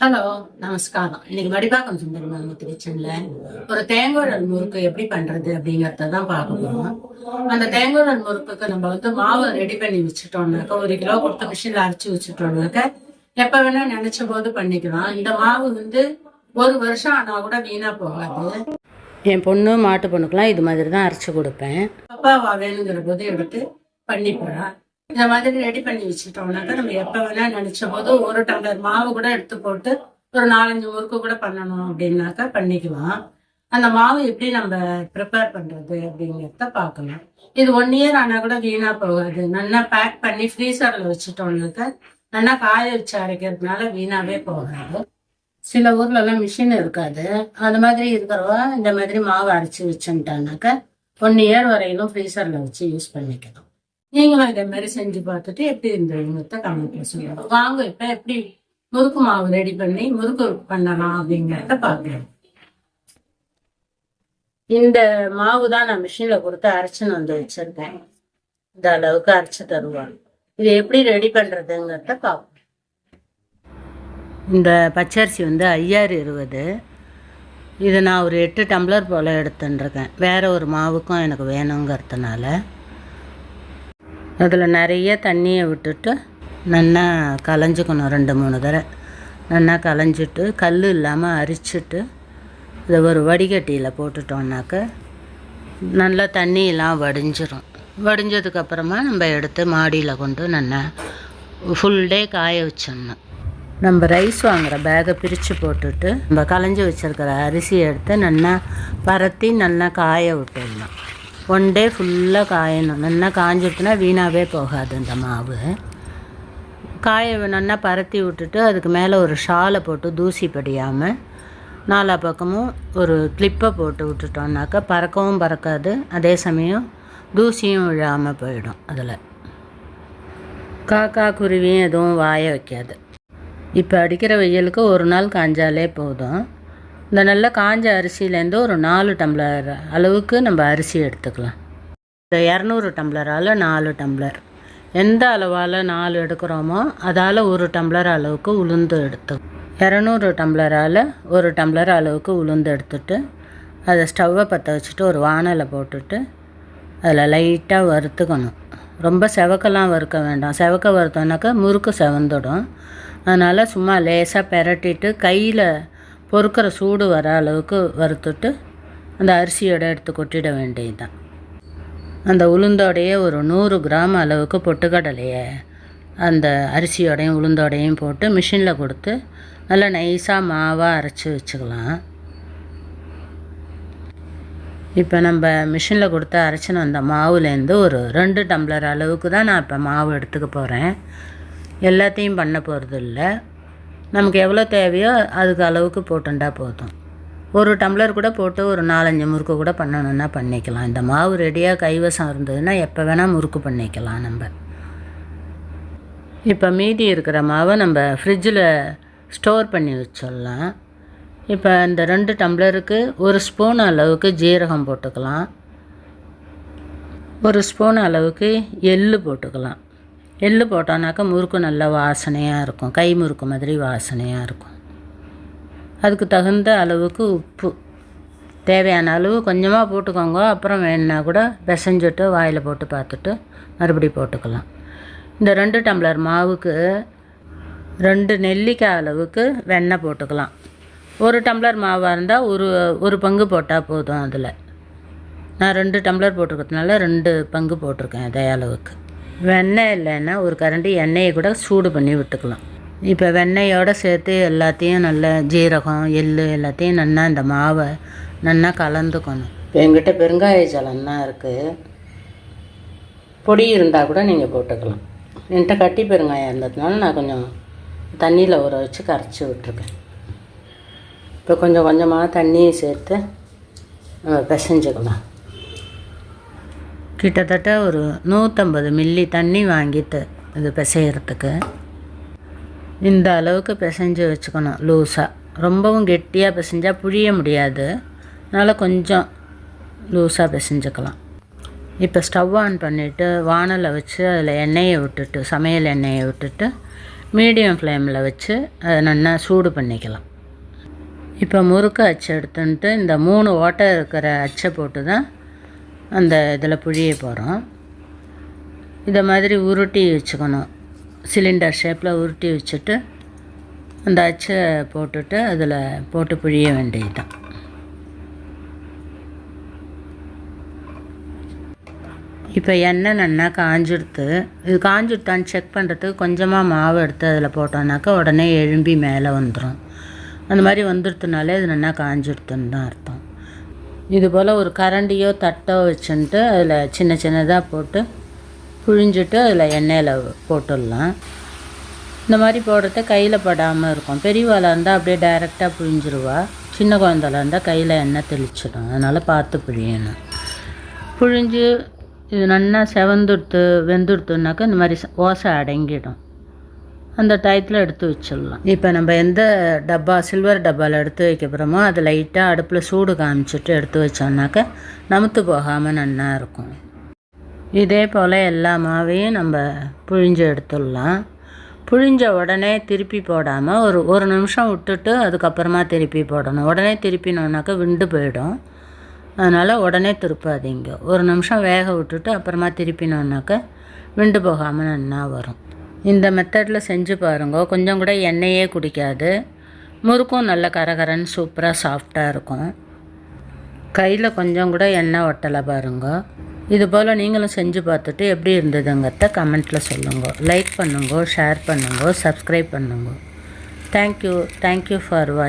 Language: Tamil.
ஹலோ நமஸ்காரம். இன்னைக்கு வடிவாக்கம் சுந்தரமாமூர்த்தி கிச்சன்ல ஒரு தேங்காய் முறுக்கு எப்படி பண்றது அப்படிங்கறத தான் பார்க்க போறோம். அந்த தேங்காய் முறுக்குக்கு நம்ம வந்து மாவு ரெடி பண்ணி வச்சுட்டோம்னாக்க ஒரு கிலோ கொடுத்த மிஷின்ல அரைச்சு வச்சுட்டோம்னாக்க எப்ப வேணா நினைச்ச போது பண்ணிக்கலாம். இந்த மாவு வந்து ஒரு வருஷம் ஆனா கூட வீணா போகாது. என் பொண்ணு மாட்டு பொண்ணுக்கெல்லாம் இது மாதிரி தான் அரைச்சு கொடுப்பேன். அப்பாவா வேணுங்கிற போது எடுத்து பண்ணிப்பேன் இந்த மாதிரி ரெடி பண்ணி வச்சுட்டோம்னாக்கா நம்ம எப்ப வேணா நினைச்ச போது ஒரு டம்ளர் மாவு கூட எடுத்து போட்டு ஒரு நாலஞ்சு முறுக்கு கூட பண்ணணும் அப்படின்னாக்கா பண்ணிக்கலாம். அந்த மாவு எப்படி நம்ம ப்ரிப்பேர் பண்றது அப்படிங்கிறத பார்க்கலாம். இது ஒன் இயர் ஆனா கூட வீணா போகாது. நல்லா பேக் பண்ணி ஃப்ரீசர்ல வச்சுட்டோம்னாக்கா நல்லா காய வச்சு அரைக்கிறதுனால வீணாவே போகாது. சில ஊர்ல எல்லாம் மிஷின் இருக்காது. அந்த மாதிரி இருக்கிறவ இந்த மாதிரி மாவு அரைச்சி வச்சுட்டானாக்கா ஒன் இயர் வரையிலும் ஃப்ரீசர்ல வச்சு யூஸ் பண்ணிக்கலாம். நீங்களும் இதே மாதிரி செஞ்சு பார்த்துட்டு எப்படி இருந்ததுங்கிறத கமெண்ட்ல சொல்லுங்க. வாங்க இப்ப எப்படி முறுக்கு மாவு ரெடி பண்ணி முறுக்கு பண்ணலாம் அப்படிங்கிறத பார்க்கலாம். இந்த மாவு தான் நான் மிஷின்ல கொடுத்து அரைச்சுன்னு வந்து வச்சிருக்கேன். இந்த அளவுக்கு அரைச்சு தருவாங்க. இது எப்படி ரெடி பண்றதுங்கிறத பார்ப்போம் இந்த பச்சரிசி வந்து ஐயாறு இருபது. இதை நான் ஒரு எட்டு டம்ளர் போல் எடுத்துட்டுருக்கேன். வேற ஒரு மாவுக்கும் எனக்கு வேணுங்கிறதுனால. அதில் நிறைய தண்ணியை விட்டுட்டு நல்லா கலைஞ்சிக்கணும் ரெண்டு மூணு தடவை. நல்லா கலைஞ்சிட்டு கல் இல்லாமல் அரிச்சிட்டு இதை ஒரு வடிகட்டியில் போட்டுட்டோம்னாக்க நல்லா தண்ணியெல்லாம் வடிஞ்சிரும். வடிஞ்சதுக்கப்புறமா நம்ம எடுத்து மாடியில் கொண்டு நல்லா ஃபுல் டே காய வச்சிடணும். நம்ம ரைஸ் வாங்குகிற பேகை பிரித்து போட்டுட்டு நம்ம களைஞ்சி வச்சிருக்கிற அரிசியை எடுத்து நல்லா பரத்தி நல்லா காய விட்டுடணும். ஒன் டே ஃபுல்லாக காயணும். நல்லா காஞ்சிட்டுனா வீணாகவே போகாது இந்த மாவு. காய நல்லா பரத்தி விட்டுட்டு அதுக்கு மேலே ஒரு ஷாலை போட்டு தூசி படியாமல் நாலா பக்கமும் ஒரு கிளிப்பை போட்டு விட்டுட்டோம்னாக்கா பறக்கவும் பறக்காது. அதே சமயம் தூசியும் விழாமல் போயிடும் அதில். காக்கா குருவியும் எதுவும் வாய வைக்காது. இப்போ அடிக்கிற வெயிலுக்கு ஒரு நாள் காஞ்சாலே போதும். இந்த நல்ல காஞ்ச அரிசியிலேருந்து ஒரு நாலு டம்ளர் அளவுக்கு நம்ம அரிசி எடுத்துக்கலாம். இந்த இரநூறு டம்ளரால் நாலு டம்ளர். எந்த அளவால் நாலு எடுக்கிறோமோ அதால் ஒரு டம்ளர் அளவுக்கு உளுந்து எடுத்து இரநூறு டம்ளரால் ஒரு டம்ளர் அளவுக்கு உளுந்து எடுத்துட்டு அதை ஸ்டவ்வை பற்ற வச்சுட்டு ஒரு வானலை போட்டுட்டு அதில் லைட்டாக வறுத்துக்கணும். ரொம்ப செவக்கெல்லாம் வறுக்க வேண்டாம். செவக்க வறுத்தோம்னாக்கா முறுக்கு செவந்துடும். அதனால் சும்மா லேசாக பெரட்டிட்டு கையில் பொறுக்கிற சூடு வர அளவுக்கு வறுத்துட்டு அந்த அரிசியோட எடுத்து கொட்டிட வேண்டியதுதான். அந்த உளுந்தோடையே ஒரு நூறு கிராம் அளவுக்கு பொட்டுக்கடலையை அந்த அரிசியோடையும் உளுந்தோடையும் போட்டு மிஷினில் கொடுத்து நல்லா நைஸாக மாவாக அரைச்சி வச்சுக்கலாம். இப்போ நம்ம மிஷினில் கொடுத்து அரைச்சின்னு வந்த மாவுலேருந்து ஒரு ரெண்டு டம்ளர் அளவுக்கு தான் நான் இப்போ மாவு எடுத்துக்க போகிறேன் எல்லாத்தையும் பண்ண போகிறது இல்லை நமக்கு எவ்வளோ தேவையோ அதுக்கு அளவுக்கு போட்டுண்டா போதும். ஒரு டம்ளர் கூட போட்டு ஒரு நாலஞ்சு முறுக்கு கூட பண்ணணுன்னா பண்ணிக்கலாம். இந்த மாவு ரெடியாக கைவசம் இருந்ததுன்னா எப்போ வேணால் முறுக்கு பண்ணிக்கலாம் நம்ம. இப்போ மீதி இருக்கிற மாவை நம்ம ஃப்ரிட்ஜில் ஸ்டோர் பண்ணி வச்சிடலாம். இப்போ இந்த ரெண்டு டம்ளருக்கு ஒரு ஸ்பூன் அளவுக்கு ஜீரகம் போட்டுக்கலாம். ஒரு ஸ்பூன் அளவுக்கு எள்ளு போட்டுக்கலாம். எள்ளு போட்டோன்னாக்கா முறுக்கு நல்லா வாசனையாக இருக்கும். கை முறுக்கு மாதிரி வாசனையாக இருக்கும். அதுக்கு தகுந்த அளவுக்கு உப்பு. தேவையான அளவு கொஞ்சமாக போட்டுக்கோங்க. அப்புறம் வேணுன்னா கூட பிசைஞ்சிட்டு வாயில் போட்டு பார்த்துட்டு மறுபடி போட்டுக்கலாம். இந்த ரெண்டு டம்ளர் மாவுக்கு ரெண்டு நெல்லிக்காய் அளவுக்கு வெண்ணெய் போட்டுக்கலாம். ஒரு டம்ளர் மாவாக இருந்தால் ஒரு ஒரு பங்கு போட்டால் போதும் அதில். நான் ரெண்டு டம்ளர் போட்டிருக்கிறதுனால ரெண்டு பங்கு போட்டிருக்கேன் அதே அளவுக்கு. வெண்ணெய் இல்லைன்னா ஒரு கரண்டி எண்ணெயை கூட சூடு பண்ணி விட்டுக்கலாம். இப்போ வெண்ணெயோடு சேர்த்து எல்லாத்தையும் நல்லா ஜீரகம் எள் எல்லாத்தையும் நல்லா இந்த மாவை நல்லா கலந்துக்கணும். இப்போ எங்கிட்ட பெருங்காய ஜலம் தான் இருக்குது பொடி இருந்தால் கூட நீங்கள் போட்டுக்கலாம். என்கிட்ட கட்டி பெருங்காயம் இருந்ததுனால நான் கொஞ்சம் தண்ணியில் ஊற வச்சு கரைச்சி விட்ருக்கேன் இப்போ கொஞ்சம் கொஞ்சமாக தண்ணியை சேர்த்து நம்ம பிசைஞ்சுக்கலாம். கிட்டத்தட்ட ஒரு நூற்றம்பது மில்லி தண்ணி வாங்கிட்டு இது பிசையறதுக்கு. இந்த அளவுக்கு பிசைஞ்சு வச்சுக்கணும் லூஸாக ரொம்பவும் கெட்டியாக பிசைஞ்சால் புழிய முடியாது. அதனால் கொஞ்சம் லூஸாக பிசைஞ்சுக்கலாம். இப்போ ஸ்டவ் ஆன் பண்ணிவிட்டு வானலை வச்சு அதில் எண்ணெயை விட்டுட்டு சமையல் எண்ணெயை விட்டுட்டு மீடியம் ஃப்ளேமில் வச்சு அதை நல்லா சூடு பண்ணிக்கலாம். இப்போ முறுக்கு அச்சு எடுத்துன்ட்டு இந்த மூணு ஓட்டை இருக்கிற அச்சை போட்டு தான் அந்த இதில் புழிய போகிறோம். இதை மாதிரி உருட்டி வச்சுக்கணும். சிலிண்டர் ஷேப்பில் உருட்டி வச்சுட்டு அந்த அச்சை போட்டுட்டு அதில் போட்டு புழிய வேண்டியது. தான் இப்போ எண்ணெய் நல்லா காஞ்சிடுத்து இது காஞ்சிடுத்தான்னு செக் பண்ணுறதுக்கு கொஞ்சமாக மாவு எடுத்து அதில் போட்டோம்னாக்கா உடனே எழும்பி மேலே வந்துடும். அந்த மாதிரி வந்துடுத்துனாலே இது நல்லா காஞ்சிடுத்துன்னு தான் அர்த்தம். இது போல் ஒரு கரண்டியோ தட்டோ வச்சுன்ட்டு அதில் சின்ன சின்னதாக போட்டு புழிஞ்சிட்டு அதில் எண்ணெயில் போட்டுடலாம். இந்த மாதிரி போடுறது கையில் படாமல் இருக்கும். பெரியவாளாக இருந்தால் அப்படியே டைரெக்டாக புழிஞ்சிருவா. சின்ன குழந்தைல இருந்தால் கையில் எண்ணெய் தெளிச்சிடும். அதனால் பார்த்து புழியணும். புழிஞ்சு இது நல்லா செவந்துடுத்து வெந்துடுத்துனாக்கா இந்த மாதிரி ஓசை அடங்கிடும். அந்த டயத்தில் எடுத்து வச்சிடலாம். இப்போ நம்ம எந்த டப்பா சில்வர் டப்பாவில் எடுத்து வைக்க போகிறோமோ அதை லைட்டாக அடுப்பில் சூடு காமிச்சிட்டு எடுத்து வச்சோம்னாக்க நமுத்து போகாமல் நன்னா இருக்கும். இதே போல் எல்லா மாவையும் நம்ம புழிஞ்சு எடுத்துடலாம். புழிஞ்ச உடனே திருப்பி போடாமல் ஒரு ஒரு நிமிஷம் விட்டுட்டு அதுக்கப்புறமா திருப்பி போடணும். உடனே திருப்பினோன்னாக்கா விண்டு போயிடும். அதனால் உடனே திருப்பாதீங்க. ஒரு நிமிஷம் வேக விட்டுட்டு அப்புறமா திருப்பினோன்னாக்கா விண்டு போகாமல் நன்னா வரும். இந்த மெத்தடில் செஞ்சு பாருங்க. கொஞ்சம் கூட எண்ணெயே குடிக்காது. முறுக்கும் நல்ல கரகரன்னு சூப்பராக சாஃப்டாக இருக்கும். கையில் கொஞ்சம் கூட எண்ணெய் ஒட்டலை பாருங்க. இது போல் நீங்களும் செஞ்சு பார்த்துட்டு எப்படி இருந்ததுங்கிறத கமெண்ட்டில் சொல்லுங்க. லைக் பண்ணுங்க ஷேர் பண்ணுங்க சப்ஸ்கிரைப் பண்ணுங்க. Thank you thank you for watch